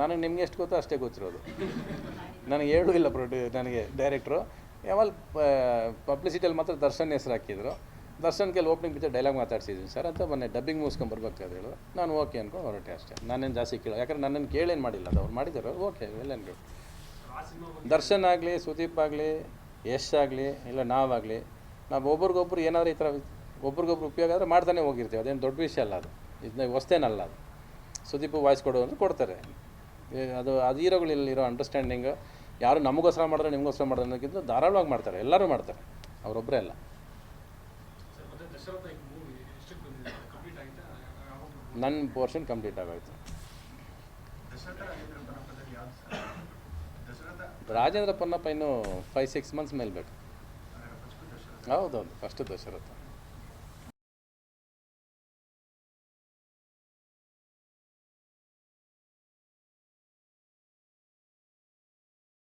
ನನಗೆ ನಿಮ್ಗೆ ಎಷ್ಟು ಗೊತ್ತೋ ಅಷ್ಟೇ ಗೊತ್ತಿರೋದು. ನನಗೆ ಹೇಳೂ ಇಲ್ಲ ಪ್ರೊಡ್ಯೂ ನನಗೆ ಡೈರೆಕ್ಟ್ರು ಯಾವಾಗ ಪಬ್ಲಿಸಿಟಿಯಲ್ಲಿ ಮಾತ್ರ ದರ್ಶನ್ ಹೆಸರು ಹಾಕಿದ್ರು. ದರ್ಶನ್ ಕೆಲ ಓಪನಿಂಗ್ ಪಿಕ್ಚರ್ ಡೈಲಾಗ್ ಮಾತಾಡ್ಸಿದ್ದೀನಿ ಸರ್ ಅಂತ ಮೊನ್ನೆ ಡಬ್ಬಿಂಗ್ ಮುಗಿಸ್ಕೊಂಬರ್ಬೇಕಾದ್ರೆ ಹೇಳು. ನಾನು ಓಕೆ ಅನ್ಕೊಂಡು ಹೊರಟೆ ಅಷ್ಟೇ. ನಾನೇನು ಜಾಸ್ತಿ ಕೇಳೋ ಯಾಕಂದ್ರೆ ನನ್ನನ್ನು ಕೇಳೇನು ಮಾಡಿಲ್ಲ ಅದು ಅವ್ರು ಮಾಡಿದ್ದಾರೆ. ಓಕೆ ಎಲ್ಲ ಗುಡ್ ದರ್ಶನ್ ಆಗಲಿ, ಸುದೀಪ್ ಆಗಲಿ, ಯಶ್ ಆಗಲಿ, ಇಲ್ಲ ನಾವಾಗಲಿ ನಾವು ಒಬ್ರಿಗೊಬ್ರು ಏನಾದರೂ ಈ ಥರ ಒಬ್ರಿಗೊಬ್ರು ಉಪಯೋಗ ಆದರೆ ಮಾಡ್ತಾನೆ ಹೋಗಿರ್ತೀವಿ. ಅದೇನು ದೊಡ್ಡ ವಿಷಯ ಅಲ್ಲ ಅದು. ಇದನ್ನ ವಸ್ತೇನಲ್ಲ ಅದು. ಸುದೀಪ್ ವಾಯ್ಸ್ ಕೊಡು ಅಂದರೆ ಕೊಡ್ತಾರೆ. ಅದು ಅದು ಹೀರೋಗಳಿರೋ ಅಂಡರ್ಸ್ಟ್ಯಾಂಡಿಂಗ್ ಯಾರು ನಮಗೋಸ್ಕರ ಮಾಡಿದ್ರೆ ನಿಮಗೋಸ್ಕರ ಮಾಡಿದ್ರೆ ಅನ್ನೋಕ್ಕಿಂತ ಧಾರಾಳವಾಗಿ ಮಾಡ್ತಾರೆ ಎಲ್ಲರೂ ಮಾಡ್ತಾರೆ ಅವರೊಬ್ಬರೇ ಅಲ್ಲ. ನನ್ನ ಪೋರ್ಷನ್ ಕಂಪ್ಲೀಟ್ ಆಗೋಯ್ತು. ರಾಜೇಂದ್ರ ಪೊನ್ನಪ್ಪ ಇನ್ನು ಫೈವ್ ಸಿಕ್ಸ್ ಮಂತ್ಸ್ ಮೇಲೆ ಬೇಕು. ಹೌದೌದು ಫಸ್ಟ್ ದಶರಥ.